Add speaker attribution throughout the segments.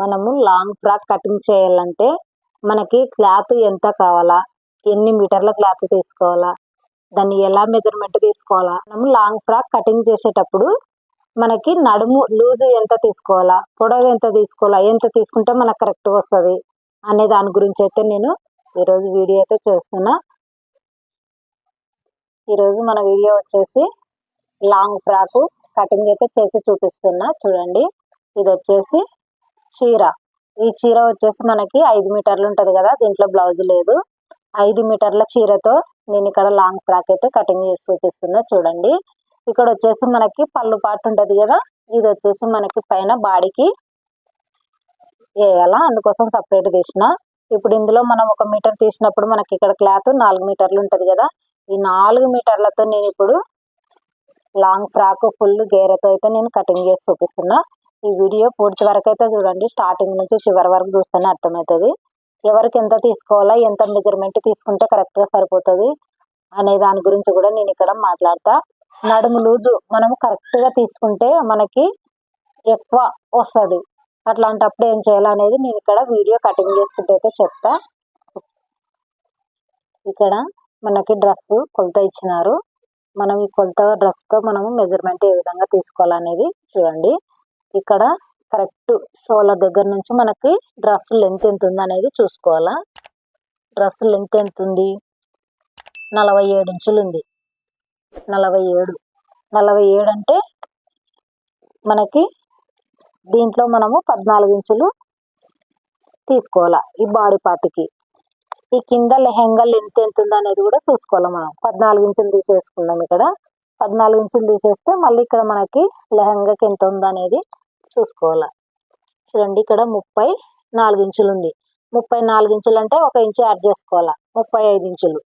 Speaker 1: మనము long frock cutting చేయాలంటే మనకి క్లాత్ ఎంత కావాలా? ఎన్ని మీటర్ల క్లాత్ తీసుకోవాలా? దాన్ని ఎలా మెజర్మెంట్ తీసుకోవాలా? మనము లాంగ్ ఫ్రాక్ కటింగ్ చేసేటప్పుడు మనకి నడుము లూజ్ ఎంత తీసుకోవాలా? పొడవు ఎంత తీసుకోవాలా? ఎంత తీసుకుంటే మనకు కరెక్ట్గా వస్తుంది? అనే దాని గురించి అయితే నేను ఈరోజు వీడియో అయితే చేస్తున్నా. ఈరోజు మన వీడియో వచ్చేసి లాంగ్ ఫ్రాకు కటింగ్ అయితే చేసి చూపిస్తున్నా. చూడండి. ఇది వచ్చేసి చీర. ఈ చీర వచ్చేసి మనకి ఐదు మీటర్లు ఉంటుంది కదా దీంట్లో బ్లౌజ్ లేదు. ఐదు మీటర్ల చీరతో నేను ఇక్కడ లాంగ్ ఫ్రాక్ అయితే కటింగ్ చేసి చూపిస్తున్నా చూడండి. ఇక్కడ వచ్చేసి మనకి పళ్ళు పాటు ఉంటుంది కదా ఇది వచ్చేసి మనకి పైన బాడీకి వేయాలా అందుకోసం సపరేట్ తీసిన. ఇప్పుడు ఇందులో మనం ఒక మీటర్ తీసినప్పుడు మనకి ఇక్కడ క్లాత్ నాలుగు మీటర్లు ఉంటుంది కదా ఈ నాలుగు మీటర్లతో నేను ఇప్పుడు లాంగ్ ఫ్రాక్ ఫుల్ గేరతో అయితే నేను కటింగ్ చేసి చూపిస్తున్నా. ఈ వీడియో పూర్తి వరకు అయితే చూడండి. స్టార్టింగ్ నుంచి చివరి వరకు చూస్తేనే అర్థమవుతుంది. ఎవరికి ఎంత తీసుకోవాలా ఎంత మెజర్మెంట్ తీసుకుంటే కరెక్ట్గా సరిపోతుంది అనే దాని గురించి కూడా నేను ఇక్కడ మాట్లాడతా. నడుము లూజు మనం కరెక్ట్గా తీసుకుంటే మనకి ఎక్కువ వస్తుంది. అట్లాంటప్పుడు ఏం చేయాలనేది నేను ఇక్కడ వీడియో కటింగ్ చేసుకుంటే అయితే చెప్తా. ఇక్కడ మనకి డ్రెస్ కొలత ఇచ్చినారు. మనం ఈ కొలత డ్రెస్తో మనము మెజర్మెంట్ ఏ విధంగా తీసుకోవాలనేది చూడండి. ఇక్కడ కరెక్ట్ షోల దగ్గర నుంచి మనకి డ్రెస్ లెంత్ ఎంత ఉంది అనేది చూసుకోవాలా. డ్రెస్ లెంత్ ఎంత ఉంది నలభై ఏడు ఇంచులు ఉంది. నలభై ఏడు. నలభై ఏడు అంటే మనకి దీంట్లో మనము పద్నాలుగు ఇంచులు తీసుకోవాలా ఈ బాడీ పార్ట్కి. ఈ కింద లెహెంగా లెంత్ ఎంత ఉంది అనేది కూడా చూసుకోవాలి మనం. పద్నాలుగు ఇంచులు తీసేసుకున్నాం ఇక్కడ. పద్నాలుగు ఇంచులు తీసేస్తే మళ్ళీ ఇక్కడ మనకి లెహంగాకి ఎంత ఉందనేది చూసుకోవాలి. చూడండి ఇక్కడ ముప్పై నాలుగు ఇంచులు ఉంది. ముప్పై నాలుగు ఇంచులు అంటే ఒక ఇంచు యాడ్ చేసుకోవాలి. ముప్పై ఐదు ఇంచులు.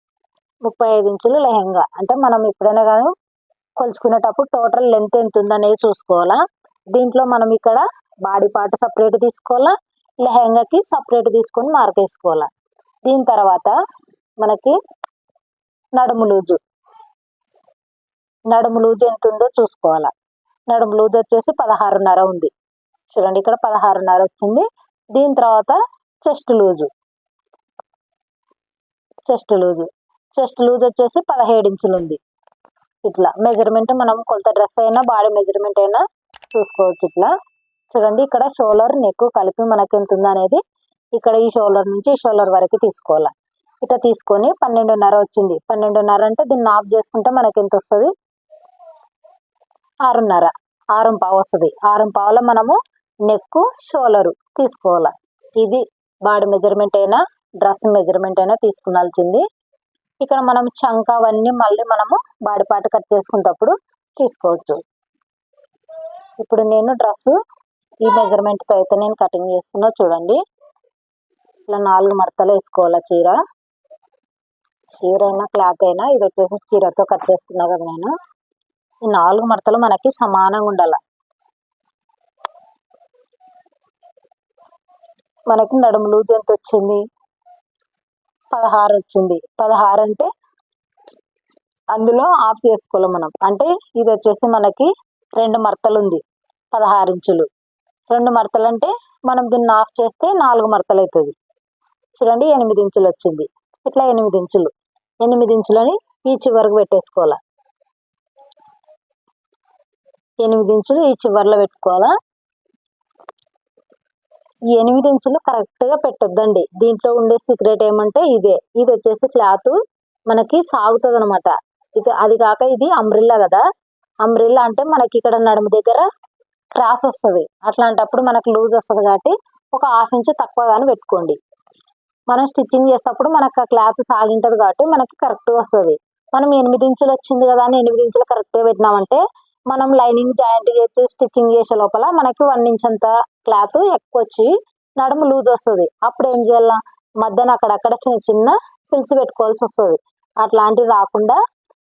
Speaker 1: ముప్పై ఐదు ఇంచులు లెహంగా. అంటే మనం ఎప్పుడైనా కానీ కొలుచుకునేటప్పుడు టోటల్ లెంత్ ఎంత ఉందనేది చూసుకోవాలా. దీంట్లో మనం ఇక్కడ బాడీ పార్ట్ సపరేట్ తీసుకోవాలా. లెహంగాకి సపరేట్ తీసుకొని మార్క్ దీని తర్వాత మనకి నడుము లూజు. నడుము లూజ్ ఎంత ఉందో చూసుకోవాలా. నడుము లూజ్ వచ్చేసి పదహారున్నర ఉంది. చూడండి ఇక్కడ పదహారున్నర వచ్చింది. దీని తర్వాత chest loose. Chest loose. Chest loose వచ్చేసి పదిహేడు ఇంచులు ఉంది. ఇట్లా మెజర్మెంట్ మనం కొలత డ్రెస్ అయినా బాడీ మెజర్మెంట్ అయినా చూసుకోవచ్చు ఇట్లా. చూడండి ఇక్కడ షోలర్ నెక్ కలిపి మనకి ఎంత ఉందనేది అనేది ఇక్కడ ఈ షోలర్ నుంచి ఈ షోలర్ వరకు తీసుకోవాలి. ఇట్లా తీసుకొని పన్నెండున్నర వచ్చింది. పన్నెండున్నర అంటే దీన్ని ఆఫ్ చేసుకుంటే మనకి ఎంత వస్తుంది? ఆరున్నర. ఆరం పావు వస్తుంది. ఆరం పావులో మనము నెక్ షోలరు తీసుకోవాలి. ఇది బాడీ మెజర్మెంట్ అయినా డ్రెస్ మెజర్మెంట్ అయినా తీసుకునాల్సింది. ఇక్కడ మనం చంక అవన్నీ మళ్ళీ మనము బాడీ పార్ట్ కట్ చేసుకునేటప్పుడు తీసుకోవచ్చు. ఇప్పుడు నేను డ్రెస్ ఈ మెజర్మెంట్తో అయితే నేను కటింగ్ చేస్తున్నా చూడండి. ఇట్లా నాలుగు మడతలు వేసుకోవాలి చీర. చీర అయినా క్లాత్ అయినా ఇది వచ్చేసి చీరతో కట్ చేస్తున్నా కదా నేను. ఈ నాలుగు మడతలు మనకి సమానంగా ఉండాలి. మనకి నడుము లూజ్ ఎంత వచ్చింది? పదహారు వచ్చింది. పదహారు అంటే అందులో ఆఫ్ చేసుకోవాలి మనం. అంటే ఇది వచ్చేసి మనకి రెండు మడతలు ఉంది. పదహారు ఇంచులు. రెండు మడతలు అంటే మనం దీన్ని ఆఫ్ చేస్తే నాలుగు మడతలు అవుతుంది. చూడండి ఎనిమిది ఇంచులు వచ్చింది. ఇట్లా ఎనిమిది ఇంచులు. ఎనిమిది ఇంచులని ఈ చివరకు పెట్టేసుకోవాలి. ఎనిమిది ఇంచులు ఈ చివర్లో పెట్టుకోవాలా? ఈ ఎనిమిది ఇంచులు కరెక్ట్గా పెట్టొద్దండి. దీంట్లో ఉండే సీక్రెట్ ఏమంటే ఇదే. ఇది వచ్చేసి క్లాత్. మనకి సాగుతుంది అనమాట ఇది అది కాక ఇది అంబ్రిల్లా కదా. అంబ్రిల్లా అంటే మనకి ఇక్కడ నడుము దగ్గర క్రాస్ వస్తుంది. అట్లాంటప్పుడు మనకు లూజ్ వస్తుంది కాబట్టి ఒక హాఫ్ ఇంచ్ తక్కువ కానీ పెట్టుకోండి. మనం స్టిచ్చింగ్ చేసేటప్పుడు మనకు ఆ క్లాత్ సాగింటది కాబట్టి మనకి కరెక్ట్గా వస్తుంది. మనం ఎనిమిది ఇంచులు వచ్చింది కదా అని ఎనిమిది ఇంచులు కరెక్ట్గా పెట్టినామంటే మనం లైనింగ్ జాయింట్ చేసి స్టిచ్చింగ్ చేసే లోపల మనకి వన్ ఇంచ్ అంత క్లాత్ ఎక్కువ వచ్చి నడుము లూజ్ వస్తుంది అప్పుడు ఏం చేయాల? మధ్యన అక్కడక్కడ చిన్న చిన్న పిలిచి పెట్టుకోవాల్సి వస్తుంది. అట్లాంటివి రాకుండా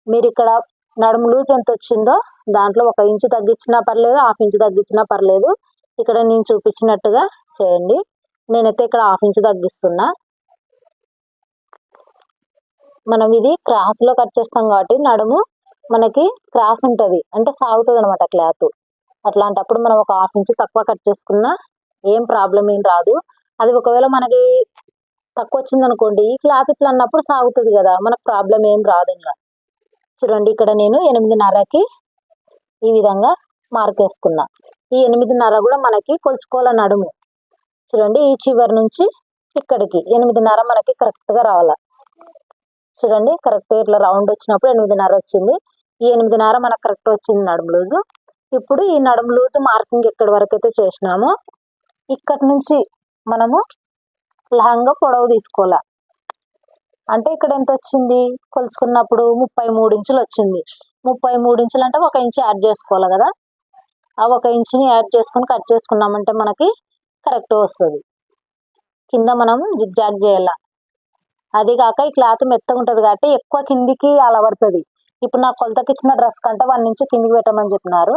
Speaker 1: మీరు ఇక్కడ నడుము లూజ్ ఎంత వచ్చిందో దాంట్లో ఒక ఇంచు తగ్గించినా పర్లేదు హాఫ్ ఇంచు తగ్గించినా పర్లేదు ఇక్కడ నేను చూపించినట్టుగా చేయండి. నేనైతే ఇక్కడ హాఫ్ ఇంచు తగ్గిస్తున్నా. మనం ఇది క్రాస్లో కట్ చేస్తాం కాబట్టి నడుము మనకి క్రాస్ ఉంటుంది. అంటే సాగుతుంది అనమాట క్లాత్. అట్లాంటప్పుడు మనం ఒక హాఫ్ ఇంచ్ తక్కువ కట్ చేసుకున్నా ఏం ప్రాబ్లం ఏం రాదు. అది ఒకవేళ మనకి తక్కువ వచ్చింది అనుకోండి ఈ క్లాత్ ఇట్లా అన్నప్పుడు సాగుతుంది కదా మనకు ప్రాబ్లం ఏం రాదు ఇంకా చూడండి ఇక్కడ నేను ఎనిమిదిన్నరకి ఈ విధంగా మార్క్ వేసుకున్నా. ఈ ఎనిమిదిన్నర కూడా మనకి కొలుచుకోవాల నడుము. చూడండి ఈ చివరి నుంచి ఇక్కడికి ఎనిమిదిన్నర మనకి కరెక్ట్గా రావాలి. చూడండి కరెక్ట్ ఇట్లా రౌండ్ వచ్చినప్పుడు ఎనిమిదిన్నర వచ్చింది. ఈ ఎనిమిదిన్నర మనకు కరెక్ట్ వచ్చింది నడుము లూజు. ఇప్పుడు ఈ నడుము లూజు మార్కింగ్ ఎక్కడి వరకు అయితే చేసినామో. ఇక్కడి నుంచి మనము లహంగా పొడవు తీసుకోవాలి. అంటే ఇక్కడ ఎంత వచ్చింది? కొలుచుకున్నప్పుడు ముప్పై మూడు ఇంచులు వచ్చింది. ముప్పై మూడు ఇంచులు అంటే ఒక ఇంచు యాడ్ చేసుకోవాలి కదా. ఆ ఒక ఇంచుని యాడ్ చేసుకొని కట్ చేసుకున్నామంటే మనకి కరెక్ట్ వస్తుంది. కింద మనం జిగ్జాగ్ చేయాల. అది కాక ఈ క్లాత్ మెత్తగా ఉంటుంది కాబట్టి ఎక్కువ కిందికి అలవడుతుంది. ఇప్పుడు నా కొలతకి ఇచ్చిన డ్రెస్ కంటే వన్ ఇంచు కిందికి పెట్టమని చెప్పినారు.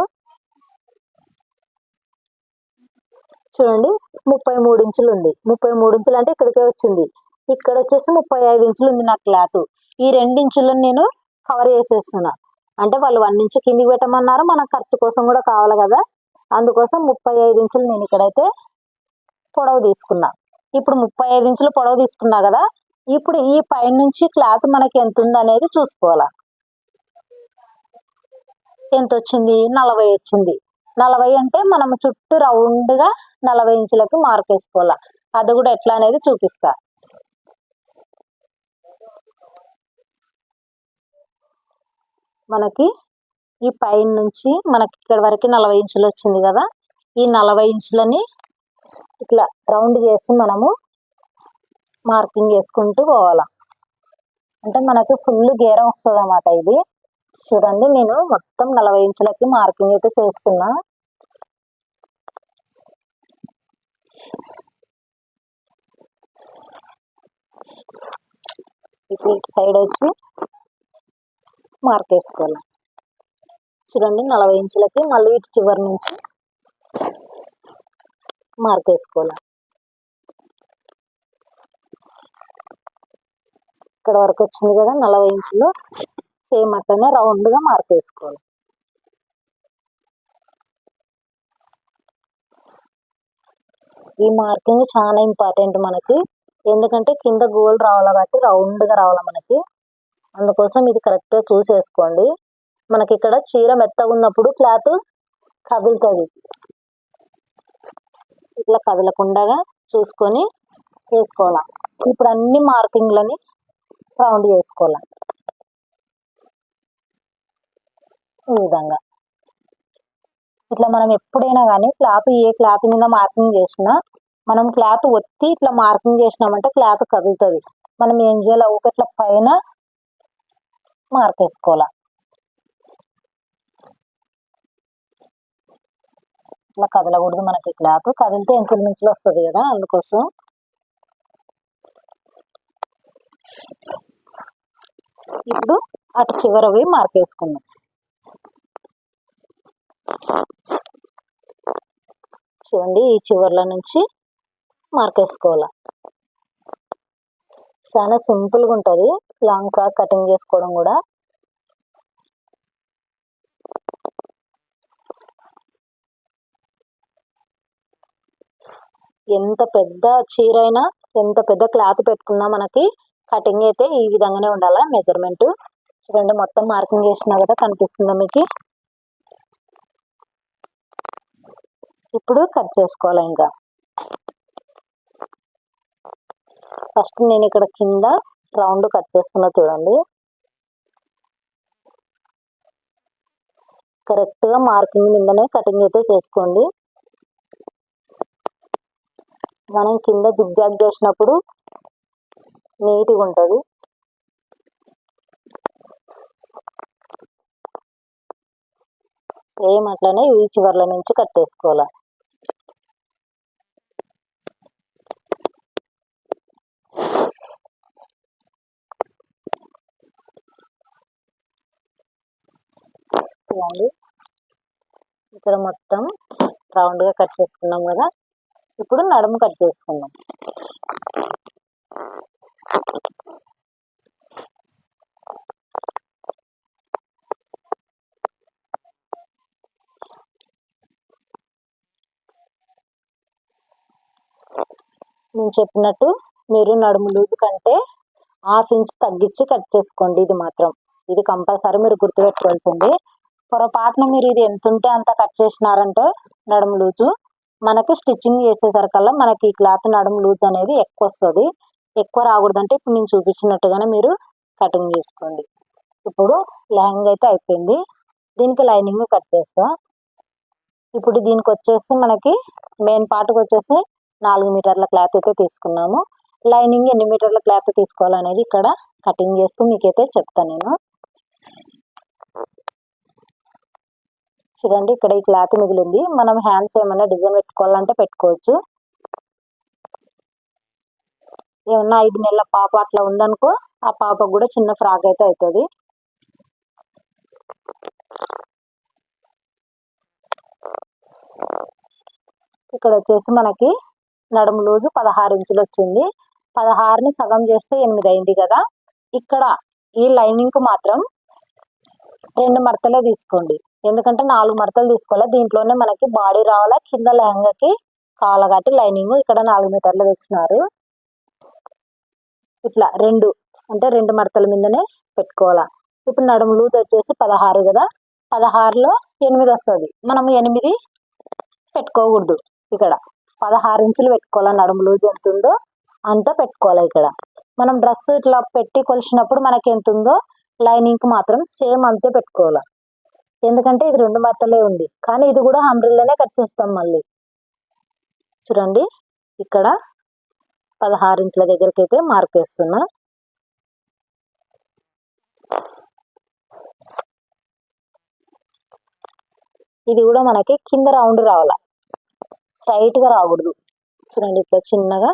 Speaker 1: చూడండి ముప్పై మూడు ఇంచులు ఉంది. ముప్పై మూడు ఇంచులు అంటే ఇక్కడికే వచ్చింది. ఇక్కడ వచ్చేసి ముప్పై ఐదు ఇంచులు ఉంది నా క్లాత్. ఈ రెండు ఇంచులను నేను కవర్ చేసేస్తున్నా. అంటే వాళ్ళు వన్ ఇంచు కిందికి పెట్టమన్నారు మన ఖర్చు కోసం కూడా కావాలి కదా. అందుకోసం ముప్పై ఐదు ఇంచులు నేను ఇక్కడైతే పొడవు తీసుకున్నా. ఇప్పుడు ముప్పై ఐదు ఇంచులు పొడవు తీసుకున్నా కదా. ఇప్పుడు ఈ పైనుంచి క్లాత్ మనకి ఎంత ఉంది అనేది ఎంత వచ్చింది నలభై వచ్చింది. నలభై అంటే మనం చుట్టూ రౌండ్గా నలభై ఇంచులకు మార్క్ వేసుకోవాలి? అది కూడా ఎట్లా అనేది చూపిస్తా. మనకి ఈ పైన నుంచి మనకి ఇక్కడ వరకు నలభై ఇంచులు వచ్చింది కదా? ఈ నలభై ఇంచులని ఇట్లా రౌండ్ చేసి మనము మార్కింగ్ చేసుకుంటూ పోవాలి. అంటే మనకు ఫుల్ గేరం వస్తుంది అన్నమాట ఇది. చూడండి నేను మొత్తం నలభై ఇంచులకి మార్కింగ్ అయితే చేస్తున్నా. ఇప్పుడు ఇటు సైడ్ వచ్చి మార్క్ వేసుకోవాలి. చూడండి నలభై ఇంచులకి మళ్ళీ ఇటు చివరి నుంచి మార్క్ వేసుకోవాలి. ఇక్కడ వరకు వచ్చింది కదా నలభై ఇంచులు. సేమ్ అట్లనే రౌండ్గా మార్క్ వేసుకోవాలి ఈ మార్కింగ్ చాలా ఇంపార్టెంట్ మనకి. ఎందుకంటే కింద గోల్ రావాలి కాబట్టి రౌండ్గా రావాలి మనకి. అందుకోసం ఇది కరెక్ట్గా చూసేసుకోండి. మనకి ఇక్కడ చీర మెత్తగా ఉన్నప్పుడు క్లాత్ కదులుతుంది. ఇట్లా కదలకుండా చూసుకొని వేసుకోవాలి. ఇప్పుడు అన్ని మార్కింగ్లని రౌండ్ చేసుకోవాలి. ఈ విధంగా. ఇట్లా మనం ఎప్పుడైనా కానీ క్లాత్ ఏ క్లాత్ మీద మార్కింగ్ చేసినా మనం క్లాత్ ఒత్తి ఇట్లా మార్కింగ్ చేసినామంటే క్లాత్ కదులుతుంది. మనం ఏం చేయాలి? ఒకట్ల పైన మార్క్ వేసుకోవాలి ఇట్లా కదలకూడదు మనకి క్లాత్. కదిలితే ఎంకుల నుంచి వస్తుంది కదా అందుకోసం. ఇప్పుడు అటు చివరవి మార్క్ వేసుకుందాం చూడండి ఈ చివర్ల నుంచి మార్క్ వేసుకోవాలి. చాలా సింపుల్గా ఉంటుంది. లాంగ్ ఫ్రాక్ కటింగ్ చేసుకోవడం కూడా. ఎంత పెద్ద చీర అయినా ఎంత పెద్ద క్లాత్ పెట్టుకున్నా మనకి కటింగ్ అయితే ఈ విధంగానే ఉండాలా మెజర్మెంట్ చూడండి మొత్తం మార్కింగ్ చేసినా కదా కనిపిస్తుందా మీకు? ఇప్పుడు కట్ చేసుకోవాలి ఇంకా. ఫస్ట్ నేను ఇక్కడ కింద రౌండ్ కట్ చేసుకున్నా చూడండి. కరెక్ట్గా మార్కింగ్ మీదనే కటింగ్ అయితే చేసుకోండి. మనం కింద జిగ్జాగ్ చేసినప్పుడు నీట్గా ఉంటుంది. సేమ్ అట్లనే ఈ చివర్ల నుంచి కట్టేసుకోవాలి. చూడండి. ఇక్కడ మొత్తం రౌండ్గా కట్ చేసుకున్నాం కదా. ఇప్పుడు నడుము కట్ చేసుకుందాం. నేను చెప్పినట్టు మీరు నడుము లూజు కంటే హాఫ్ ఇంచ్ తగ్గించి కట్ చేసుకోండి ఇది మాత్రం. ఇది కంపల్సరీ మీరు గుర్తుపెట్టుకోవాల్సింది. పొరపాటున మీరు ఇది ఎంత ఉంటే అంత కట్ చేసినారంటే నడుము లూజు. మనకి స్టిచ్చింగ్ చేసేసరికల్లా మనకి ఈ క్లాత్ నడుము లూజ్ అనేది ఎక్కువ వస్తుంది. ఎక్కువ రాకూడదంటే ఇప్పుడు నేను చూపించినట్టుగానే మీరు కటింగ్ చేసుకోండి. ఇప్పుడు లెహంగా అయితే అయిపోయింది. దీనికి లైనింగ్ కట్ చేస్తా. ఇప్పుడు దీనికి వచ్చేసి మనకి మెయిన్ పార్ట్కి వచ్చేసి నాలుగు మీటర్ల క్లాత్ అయితే తీసుకున్నాము. లైనింగ్ ఎన్ని మీటర్ల క్లాత్ తీసుకోవాలనేది ఇక్కడ కటింగ్ చేస్తూ మీకైతే చెప్తాను నేను. చూడండి ఇక్కడ ఈ క్లాత్ మిగిలింది. మనం హ్యాండ్స్ ఏమైనా డిజైన్ పెట్టుకోవాలంటే పెట్టుకోవచ్చు. ఏమన్నా ఐదు నెలల పాప అట్లా ఉందనుకో ఆ పాపకు కూడా చిన్న ఫ్రాక్ అయితే అవుతుంది. ఇక్కడ వచ్చేసి మనకి నడుము లూజు పదహారు ఇంచులు వచ్చింది. పదహారుని సగం చేస్తే ఎనిమిది అయింది కదా. ఇక్కడ ఈ లైనింగ్కి మాత్రం రెండు మడతలే తీసుకోండి. ఎందుకంటే నాలుగు మడతలు తీసుకోవాలి. దీంట్లోనే మనకి బాడీ రావాలా. కింద లెహంగాకి కాలగట్టి లైనింగ్ ఇక్కడ నాలుగు మీటర్లు తెచ్చినారు. ఇట్లా రెండు అంటే రెండు మడతల మీదనే పెట్టుకోవాలా. ఇప్పుడు నడుము లూజ్ వచ్చేసి పదహారు కదా. పదహారులో ఎనిమిది వస్తుంది. మనం ఎనిమిది పెట్టుకోకూడదు ఇక్కడ. పదహారు ఇంచులు పెట్టుకోవాలి నడుము లూజ్ ఎంత ఉందో అంత పెట్టుకోవాలి ఇక్కడ. మనం డ్రెస్ ఇట్లా పెట్టి కొలిచినప్పుడు మనకి ఎంత ఉందో లైనింగ్ మాత్రం సేమ్ అంతే పెట్టుకోవాలి. ఎందుకంటే ఇది రెండు మత్తలే ఉంది. కానీ ఇది కూడా హండ్రెడ్లోనే కట్ చేస్తాం మళ్ళీ. చూడండి ఇక్కడ పదహారు ఇంచుల దగ్గరికి అయితే మార్క్ వేస్తున్నా. ఇది కూడా మనకి కింద రౌండ్ రావాల. స్ట్రైట్గా రాకూడదు. చూడండి ఇట్లా చిన్నగా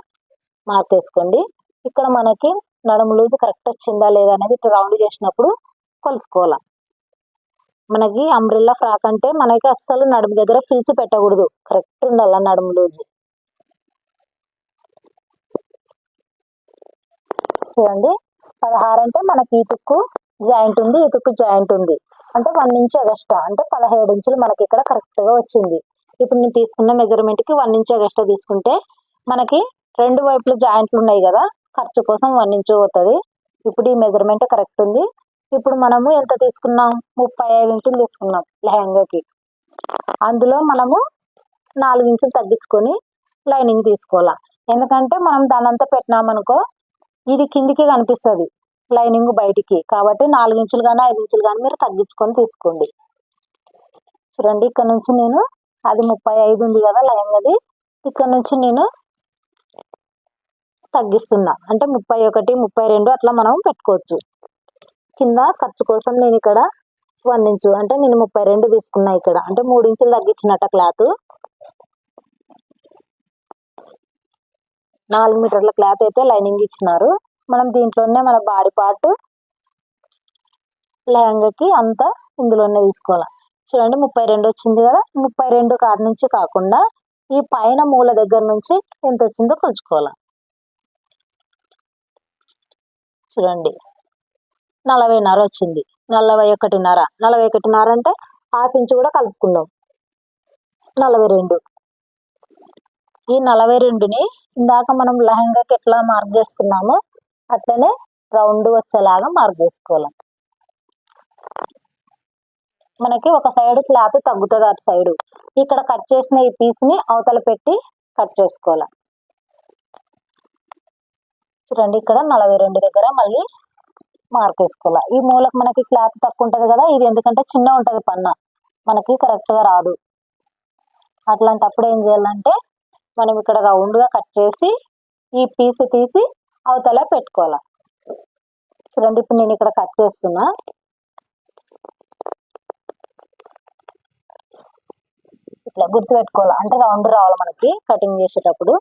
Speaker 1: మార్కేసుకోండి ఇక్కడ మనకి నడుము లూజు కరెక్ట్ వచ్చిందా లేదా అనేది ఇట్లా రౌండ్ చేసినప్పుడు కొలుసుకోవాలి. మనకి అంబ్రిల్లా ఫ్రాక్ అంటే మనకి అస్సలు నడుము దగ్గర పిలిచి పెట్టకూడదు. కరెక్ట్ ఉండాలి నడుము లూజు? చూడండి. పదహారు అంటే మనకి ఈ తుక్కు జాయింట్ ఉంది ఈ తుక్కు జాయింట్ ఉంది. అంటే వన్ ఇంచ్ ఎగస్ట్రా అంటే పదహేడు ఇంచులు మనకి ఇక్కడ కరెక్ట్గా వచ్చింది. ఇప్పుడు నేను తీసుకున్న మెజర్మెంట్కి వన్ ఇంచ్ ఎగస్ట్రా తీసుకుంటే మనకి రెండు వైపులు జాయింట్లు ఉన్నాయి కదా ఖర్చు కోసం వన్ ఇంచ్ అవుతుంది ఇప్పుడు ఈ మెజర్మెంట్ కరెక్ట్ ఉంది. ఇప్పుడు మనము ఎంత తీసుకున్నాం? ముప్పై ఐదు ఇంచులు తీసుకున్నాం లెహంగాకి అందులో మనము నాలుగు ఇంచులు తగ్గించుకొని లైనింగ్ తీసుకోవాలా. ఎందుకంటే మనం దాని అంతా పెట్టినామనుకో ఇది కిందికి కనిపిస్తుంది లైనింగ్ బయటికి. కాబట్టి నాలుగు ఇంచులు కానీ ఐదు ఇంచులు కానీ మీరు తగ్గించుకొని తీసుకోండి. చూడండి ఇక్కడ నుంచి నేను అది ముప్పై ఐదు ఉంది కదా లైంగది ఇక్కడ నుంచి నేను తగ్గిస్తున్నా. అంటే ముప్పై ఒకటి ముప్పై రెండు అట్లా మనం పెట్టుకోవచ్చు. కింద ఖర్చు కోసం నేను ఇక్కడ వన్ ఇంచు అంటే నేను ముప్పై రెండు తీసుకున్నా ఇక్కడ. అంటే మూడు ఇంచులు తగ్గించినట్ట క్లాత్. నాలుగు మీటర్ల క్లాత్ అయితే లైనింగ్ ఇచ్చినారు. మనం దీంట్లోనే మన బాడీ పార్ట్ లెహంగాకి అంతా ఇందులోనే తీసుకోవాలి. చూడండి ముప్పై రెండు వచ్చింది కదా? ముప్పై రెండు కాడ నుంచి కాకుండా ఈ పైన మూల దగ్గర నుంచి ఎంత వచ్చిందో కొలుచుకోవాలి. చూడండి నలభైన్నర వచ్చింది. నలభై ఒకటిన్నర. నలభై ఒకటిన్నర అంటే హాఫ్ ఇంచ్ కూడా కలుపుకుందాం. నలభై రెండు. ఈ నలభై రెండుని ఇందాక మనం లెహంగాకి ఎట్లా మార్క్ చేసుకున్నామో అట్లనే రౌండ్ వచ్చేలాగా మార్క్ చేసుకోవాలి. మనకి ఒక సైడ్ క్లాత్ తగ్గుతుంది అటు సైడ్ ఇక్కడ కట్ చేసిన ఈ పీస్ని అవతల పెట్టి కట్ చేసుకోవాలి. చూడండి ఇక్కడ నలభై రెండు దగ్గర మళ్ళీ మార్క్ వేసుకోవాలి. ఈ మూలకు మనకి క్లాత్ తక్కువ ఉంటుంది కదా ఇది ఎందుకంటే చిన్న ఉంటుంది పన్న. మనకి కరెక్ట్గా రాదు. అట్లాంటప్పుడు ఏం చేయాలంటే మనం ఇక్కడ రౌండ్గా కట్ చేసి ఈ పీస్ తీసి అవతల పెట్టుకోవాలి. చూడండి ఇప్పుడు నేను ఇక్కడ కట్ చేస్తున్నా. ఇట్లా గుర్తు పెట్టుకోవాలి అంటే రౌండ్ రావాలి మనకి? కటింగ్ చేసేటప్పుడు.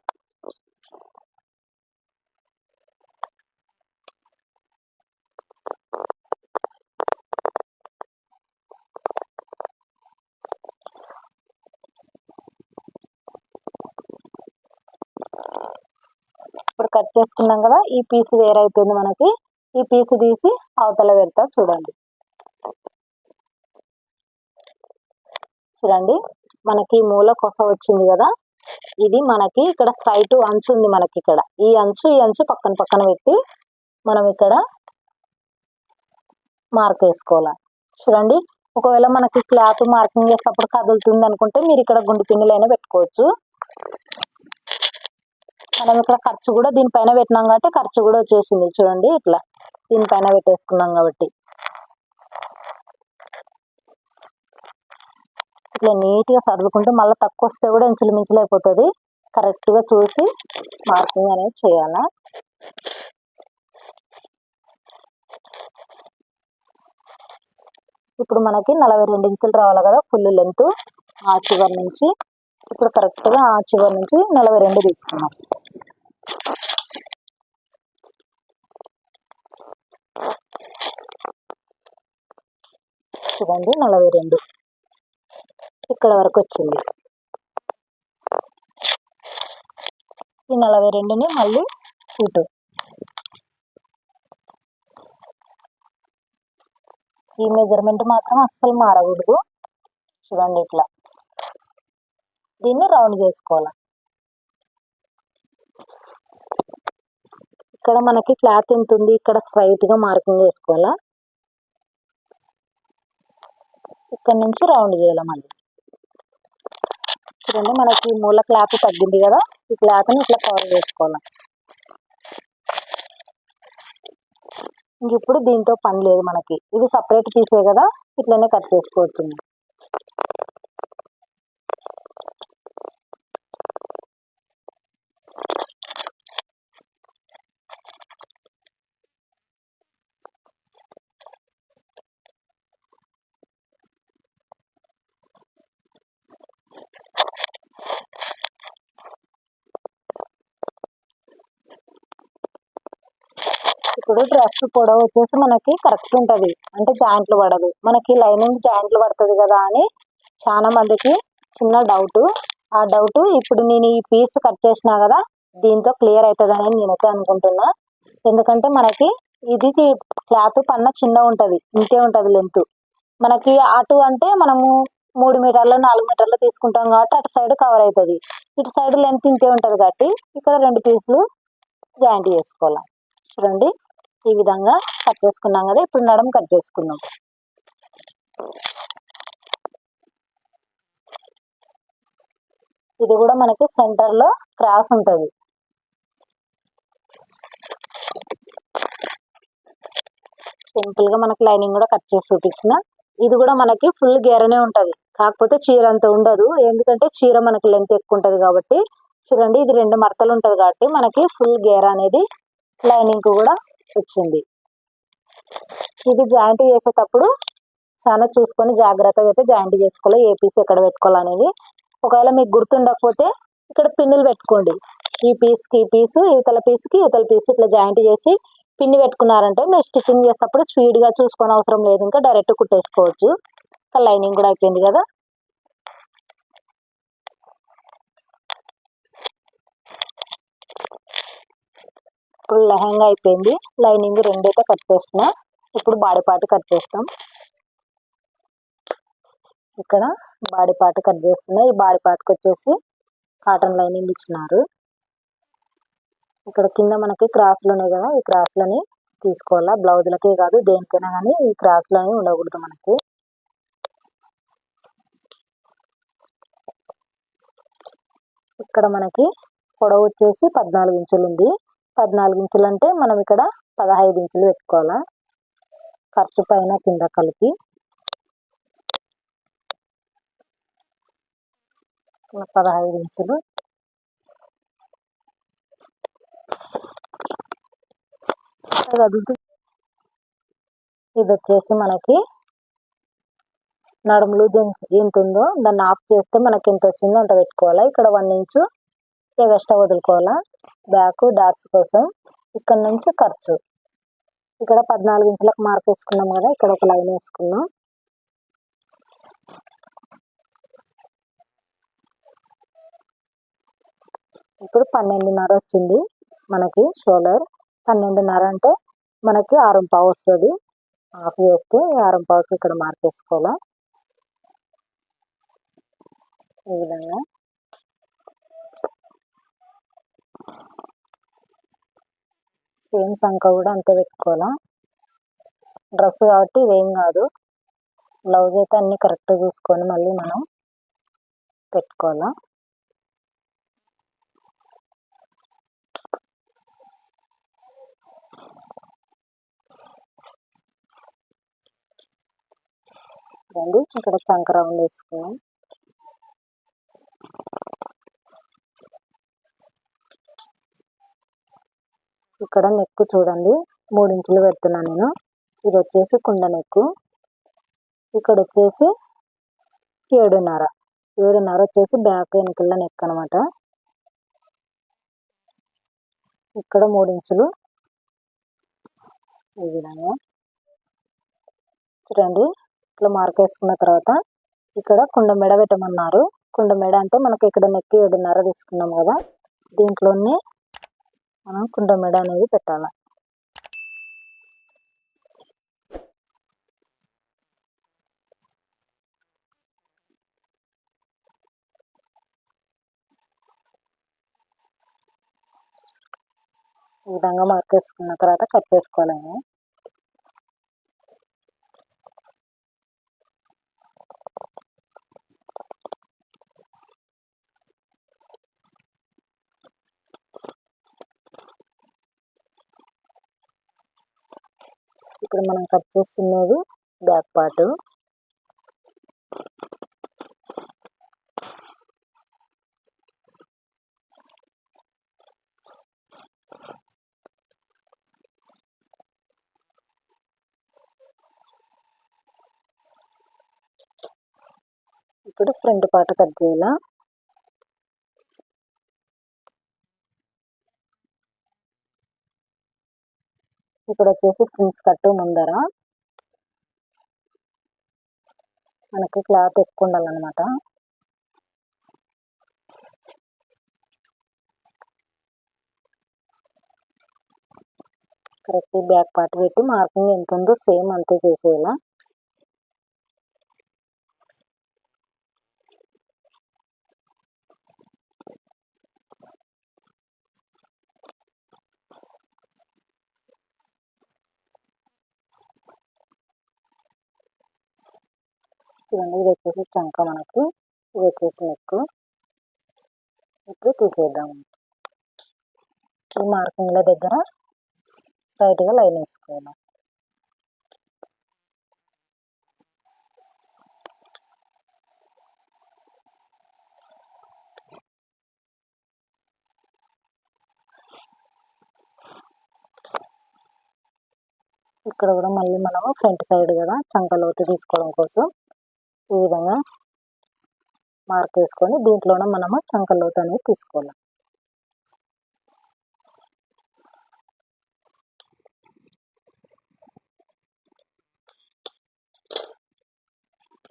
Speaker 1: ఇప్పుడు కట్ చేసుకున్నాం కదా ఈ పీస్ వేరైపోయింది మనకి. ఈ పీస్ తీసి అవతల పెడతా చూడండి. చూడండి. మనకి మూల కొస వచ్చింది కదా? ఇది మనకి ఇక్కడ స్ట్రైట్ అంచు ఉంది మనకి ఇక్కడ. ఈ అంచు ఈ అంచు పక్కన పక్కన పెట్టి మనం ఇక్కడ మార్క్ వేసుకోవాలి చూడండి ఒకవేళ మనకి క్లాత్ మార్కింగ్ చేసేటప్పుడు కదులుతుంది అనుకుంటే మీరు ఇక్కడ గుండు పిన్నులైనా పెట్టుకోవచ్చు. మనం ఇక్కడ ఖర్చు కూడా దీనిపైన పెట్టినాం కాబట్టి ఖర్చు కూడా వచ్చేసింది. చూడండి ఇట్లా దీనిపైన పెట్టేసుకున్నాం కాబట్టి. ఇట్లా నీట్గా సర్దుకుంటే మళ్ళీ తక్కువ వస్తే కూడా ఇంచులు అయిపోతుంది కరెక్ట్గా చూసి మార్కింగ్ అనేది చేయాలా? ఇప్పుడు మనకి నలభై రెండు ఇంచులు రావాలి కదా ఫుల్ లెంత్ ఆ చివరి నుంచి ఇప్పుడు కరెక్ట్గా ఆ చివరి నుంచి నలభై రెండు తీసుకున్నాం చూడండి నలభై రెండు. ఇక్కడ వరకు వచ్చింది. ఈ నలభై రెండుని మళ్ళీ ఇటు. ఈ మెజర్మెంట్ మాత్రం అస్సలు మారకూడదు. చూడండి ఇట్లా. దీన్ని రౌండ్ చేసుకోవాలి? ఇక్కడ మనకి క్లాత్ ఎంత ఉంది ఇక్కడ స్ట్రైట్గా మార్కింగ్ చేసుకోవాలా? ఇక్కడ నుంచి రౌండ్ చేయాలి మళ్ళీ? చూడండి మనకి మూల క్లాత్ తగ్గింది కదా ఈ క్లాత్ని ఇట్లా కవర్ చేసుకోవాలి. ఇంక ఇప్పుడు దీంతో పని లేదు మనకి. ఇది సపరేట్ పీసే కదా ఇట్లనే కట్ చేసుకోవచ్చు ఇప్పుడు డ్రెస్ పొడవు వచ్చేసి మనకి కరెక్ట్ ఉంటుంది. అంటే జాయింట్లు పడదు. మనకి లైనింగ్ జాయింట్లు పడుతుంది కదా అని చాలా మందికి చిన్న డౌట్ ఆ డౌట్ ఇప్పుడు నేను ఈ పీస్ కట్ చేసినా కదా దీంతో క్లియర్ అవుతుందని నేనైతే అనుకుంటున్నా. ఎందుకంటే మనకి ఇది క్లాత్ పన్న చిన్న ఉంటుంది. ఇంతే ఉంటుంది లెంత్ మనకి అటు అంటే మనము మూడు మీటర్లు నాలుగు మీటర్లు తీసుకుంటాం కాబట్టి అటు సైడ్ కవర్ అవుతుంది ఇటు సైడ్ లెంత్ ఇంతే ఉంటుంది కాబట్టి ఇక్కడ రెండు పీసులు జాయింట్ చేసుకోవాలి. చూడండి. ఈ విధంగా కట్ చేసుకున్నాం కదా ఇప్పుడు నడుము కట్ చేసుకున్నాం ఇది కూడా మనకి సెంటర్లో క్రాస్ ఉంటది. సింపుల్గా మనకి లైనింగ్ కూడా కట్ చేసి చూపించిన. ఇది కూడా మనకి ఫుల్ గేరనే ఉంటది. కాకపోతే చీర అంత ఉండదు. ఎందుకంటే చీర మనకి లెంత్ ఎక్కువ ఉంటది కాబట్టి. చూడండి ఇది రెండు మడతలు ఉంటది కాబట్టి మనకి ఫుల్ గేర్ అనేది లైనింగ్ కూడా వచ్చింది ఇది జాయింట్ చేసేటప్పుడు చాలా చూసుకొని జాగ్రత్తగా అయితే జాయింట్ చేసుకోవాలి. ఏ పీస్ ఎక్కడ పెట్టుకోవాలనేది. ఒకవేళ మీకు గుర్తుండకపోతే ఇక్కడ పిన్నులు పెట్టుకోండి. ఈ పీస్కి ఈ పీసు ఇతల పీస్కి ఇతల పీస్ ఇట్లా జాయింట్ చేసి పిన్ని పెట్టుకున్నారంటే మీరు స్టిచ్చింగ్ చేసేటప్పుడు స్పీడ్గా చూసుకొని అవసరం లేదు. ఇంకా డైరెక్ట్ కుట్టేసుకోవచ్చు. లైనింగ్ కూడా అయిపోయింది కదా. ఇప్పుడు లెహంగా అయిపోయింది. లైనింగ్ రెండైతే కట్ చేసిన ఇప్పుడు బాడీ పార్ట్ కట్ చేస్తాం. ఇక్కడ బాడీ పార్ట్ కట్ చేస్తున్నా. ఈ బాడీ పార్ట్కి వచ్చేసి కాటన్ లైనింగ్ ఇచ్చినారు. ఇక్కడ కింద మనకి క్రాస్లు ఉన్నాయి కదా ఈ క్రాస్లని తీసుకోవాలా? బ్లౌజులకే కాదు దేనికైనా కానీ ఈ క్రాస్లు ఉండకూడదు మనకి. ఇక్కడ మనకి పొడవు వచ్చేసి పద్నాలుగు ఇంచులు ఉంది. పద్నాలుగు ఇంచులు అంటే మనం ఇక్కడ పదహైదు ఇంచులు పెట్టుకోవాలా. ఖర్చు పైన కింద కలిపి. పదహైదు ఇంచులు. ఇది వచ్చేసి మనకి నడుము లూజ్ ఎంత ఉందో దాన్ని ఆఫ్ చేస్తే మనకి ఎంత వచ్చిందో అంత పెట్టుకోవాలా. ఇక్కడ వన్ ఇంచు ఎగస్ట్రా వదులుకోవాలా. బ్యాక్ డాట్స్ కోసం ఇక్కడ నుంచి ఖర్చు. ఇక్కడ పద్నాలుగు ఇంచులకు మార్క్ వేసుకున్నాం కదా ఇక్కడ ఒక లైన్ వేసుకున్నాం. ఇప్పుడు పన్నెండున్నర వచ్చింది మనకి షోలర్. పన్నెండున్నర అంటే మనకి ఆరు పావు వస్తుంది. ఆఫ్ చేస్తే ఆరు పావుకి ఇక్కడ మార్క్ వేసుకోవాలా? ఈ విధంగా. సేమ్ సంఖ కూడా అంతే పెట్టుకోవాలా? డ్రెస్ కాబట్టి ఇవేం కాదు. బ్లౌజ్ అయితే అన్ని కరెక్ట్గా చూసుకొని మళ్ళీ మనం పెట్టుకోవాలా? ఇక్కడ చంక వేసుకున్నాం. ఇక్కడ నెక్ చూడండి. మూడు ఇంచులు పెడుతున్నాను నేను. ఇది వచ్చేసి కుండ నెక్కు ఇక్కడ వచ్చేసి ఏడున్నర. ఏడున్నర వచ్చేసి బ్యాక్ వెనుకల నెక్ అనమాట ఇక్కడ మూడు ఇంచులు. ఈ విధంగా. చూడండి. ఇట్లా మార్క్ వేసుకున్న తర్వాత ఇక్కడ కుండ మెడ పెట్టమన్నారు. కుండ మెడ అంటే మనకి ఇక్కడ నెక్ ఏడున్నర తీసుకున్నాం కదా. దీంట్లోనే మనం కుండ మెడ అనేది పెట్టాలి. ఈ విధంగా మార్కేసుకున్న తర్వాత కట్ చేసుకోవాలండి ఇక్కడ మనం కట్ చేస్తున్నది బ్యాక్ పార్ట్. ఇప్పుడు ఫ్రంట్ పార్ట్ కట్ చేయాలా? ఇక్కడ వచ్చేసి ఫ్రిన్స్ కట్ ముందర. మనకి క్లాత్ ఎక్కువ ఉండాలన్నమాట. కరెక్ట్ బ్యాక్ పార్ట్ పెట్టి మార్కింగ్ ఎంత ఉందో సేమ్ అంతే చేసేలా చూడండి ఇది వచ్చేసి చంక మనకు ఇది వచ్చేసి నెక్ ఇప్పుడు తీసేద్దాం. ఈ మార్కింగ్ల దగ్గర స్ట్రైట్గా లైన్ వేసుకోవాలి. ఇక్కడ కూడా మళ్ళీ మనము ఫ్రంట్ సైడ్ కదా చంక లోతు తీసుకోవడం కోసం. ఈ విధంగా మార్క్ వేసుకొని దీంట్లోనే మనము చంకలోతు అనేది తీసుకోవాలి.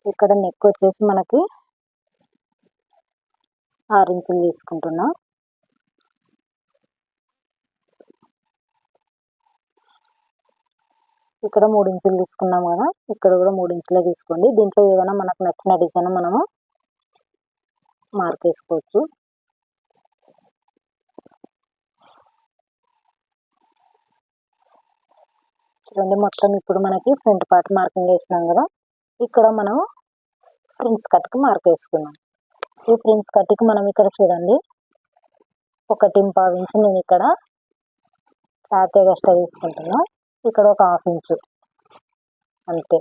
Speaker 1: ఇక్కడ నెక్ వచ్చేసి మనకి ఆరు ఇంచులు తీసుకుంటున్నాం. ఇక్కడ మూడు ఇంచులు తీసుకున్నాం కదా ఇక్కడ కూడా మూడు ఇంచులే తీసుకోండి. దీంట్లో ఏదైనా మనకు నచ్చిన డిజైన్ మనము మార్క్ వేసుకోవచ్చు చూడండి మొత్తం ఇప్పుడు మనకి ఫ్రంట్ పార్ట్ మార్కింగ్ వేసినాం కదా ఇక్కడ మనం ప్రిన్స్ కట్కి మార్క్ వేసుకున్నాం ఈ ప్రిన్స్ కట్కి మనం ఇక్కడ చూడండి ఒకటి టింపా ఇంచు నేను ఇక్కడ క్లాత్ ఎక్స్ట్రా తీసుకుంటున్నాను ఇక్కడ ఒక హాఫ్ ఇంచు. అంతే.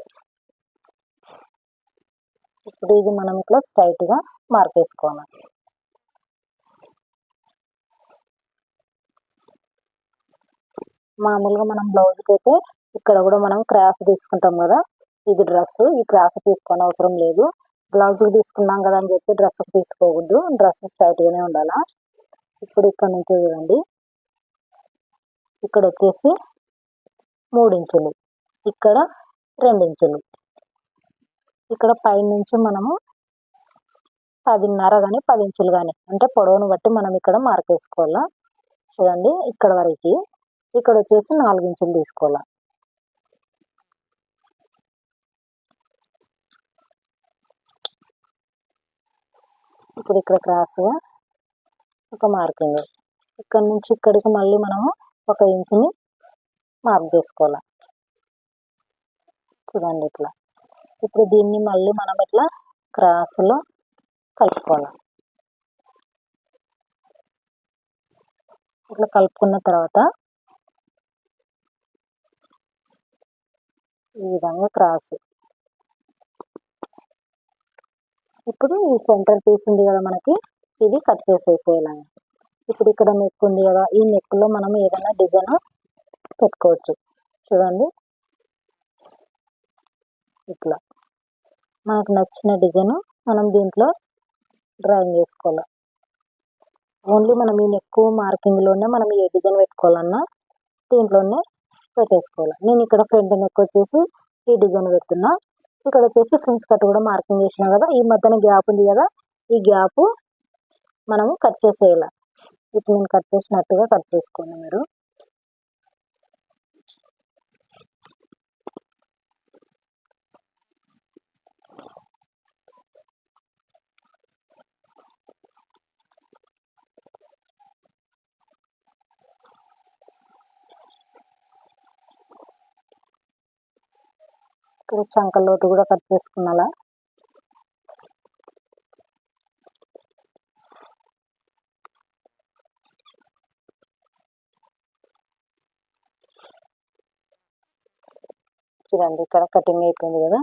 Speaker 1: ఇప్పుడు ఇది మనం ఇట్లా స్ట్రైట్గా మార్క్ వేసుకోవాలి మామూలుగా మనం బ్లౌజ్కి అయితే ఇక్కడ కూడా మనం క్రాఫ్ తీసుకుంటాం కదా. ఇది డ్రెస్ ఈ క్రాఫ్ తీసుకొని అవసరం లేదు. బ్లౌజ్ తీసుకున్నాం కదా అని చెప్పి డ్రెస్ తీసుకోకూడదు. డ్రెస్ స్ట్రైట్గానే ఉండాలా? ఇప్పుడు ఇక్కడ నుంచి చూడండి. ఇక్కడ వచ్చేసి మూడు ఇంచులు ఇక్కడ రెండు ఇంచులు ఇక్కడ పైనుంచి మనము పదిన్నర కానీ పది ఇంచులు కానీ అంటే పొడవును బట్టి మనం ఇక్కడ మార్క్ వేసుకోవాలా? చూడండి ఇక్కడ వరకు. ఇక్కడ వచ్చేసి నాలుగు ఇంచులు తీసుకోవాలా? ఇప్పుడు ఇక్కడ క్రాస్గా ఒక మార్కింగ్ ఇక్కడ నుంచి ఇక్కడికి మళ్ళీ మనము ఒక ఇంచుని మార్క్ చేసుకోవాలి? చూడండి ఇట్లా. ఇప్పుడు దీన్ని మళ్ళీ మనం ఇట్లా క్రాస్లో కలుపుకోవాలి? ఇట్లా కలుపుకున్న తర్వాత ఈ విధంగా క్రాస్. ఇప్పుడు ఈ సెంటర్ పీస్ ఉంది కదా మనకి ఇది కట్ చేసేసేయాలి? ఇప్పుడు ఇక్కడ నెక్ ఉంది కదా ఈ నెక్లో మనం ఏదైనా డిజైన్ పెట్టుకోవచ్చు. చూడండి. ఇట్లా. మనకు నచ్చిన డిజైన్ మనం దీంట్లో డ్రాయింగ్ చేసుకోవాలి. ఓన్లీ మనం ఈ ఎక్కువ మార్కింగ్లోనే మనం ఏ డిజైన్ పెట్టుకోవాలన్నా దీంట్లోనే పెట్టేసుకోవాలి. నేను ఇక్కడ ఫ్రంట్ నెక్ వచ్చేసి ఈ డిజైన్ పెడుతున్నా. ఇక్కడ వచ్చేసి ఫ్రెండ్స్ కట్ కూడా మార్కింగ్ చేసిన కదా ఈ మధ్యన గ్యాప్ ఉంది కదా ఈ గ్యాప్ మనము కట్ చేసేయాలి. ఇప్పుడు నేను కట్ చేసినట్టుగా కట్ చేసుకోండి మీరు. ఇక్కడ చంకలోటు కూడా కట్ చేసుకున్నాలా? చూడండి ఇక్కడ కటింగ్ అయిపోయింది కదా.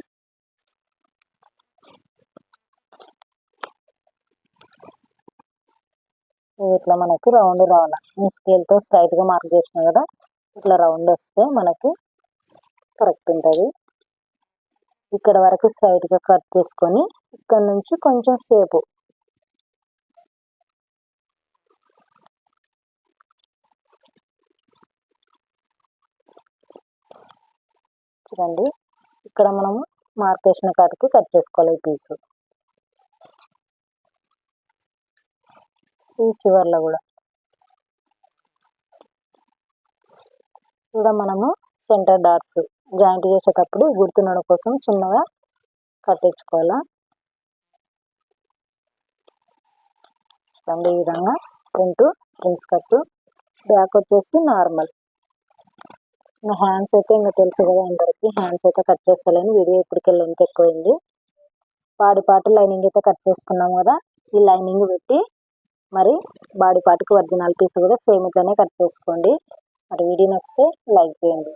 Speaker 1: ఇట్లా మనకి రౌండ్ రౌండ్ ఈ స్కేల్తో స్ట్రైట్గా మార్క్ చేసినాం కదా ఇట్లా రౌండ్ వస్తే మనకి కరెక్ట్ ఉంటుంది. ఇక్కడ వరకు స్ట్రైట్గా కట్ చేసుకొని ఇక్కడ నుంచి కొంచెం సేపు. చూడండి ఇక్కడ మనము మార్కేషన్ కాటికి కట్ చేసుకోవాలి ఈ పీసు ఈ చివర్లో కూడా. కూడా మనము సెంటర్ డాట్స్ జాయింట్ చేసేటప్పుడు గుర్తుండడం కోసం చిన్నగా కట్టించుకోవాలా? చూడండి ఈ విధంగా ప్రింట్ ప్రిన్స్ కట్టు బ్యాక్ వచ్చేసి నార్మల్. నా హ్యాండ్స్ అయితే ఇంకా తెలుసు కదా అందరికి హ్యాండ్స్ అయితే కట్ చేస్తాను వీడియో ఇప్పటికెళ్ళి ఎంత ఎక్కువైంది. బాడీ పార్ట్ లైనింగ్ అయితే కట్ చేసుకున్నాం కదా ఈ లైనింగ్ పెట్టి మరి బాడీ పార్ట్కి ఒరిజినల్ పీస్ కూడా సేమ్ ఇట్లానే కట్ చేసుకోండి. మరి వీడియో నచ్చితే లైక్ చేయండి.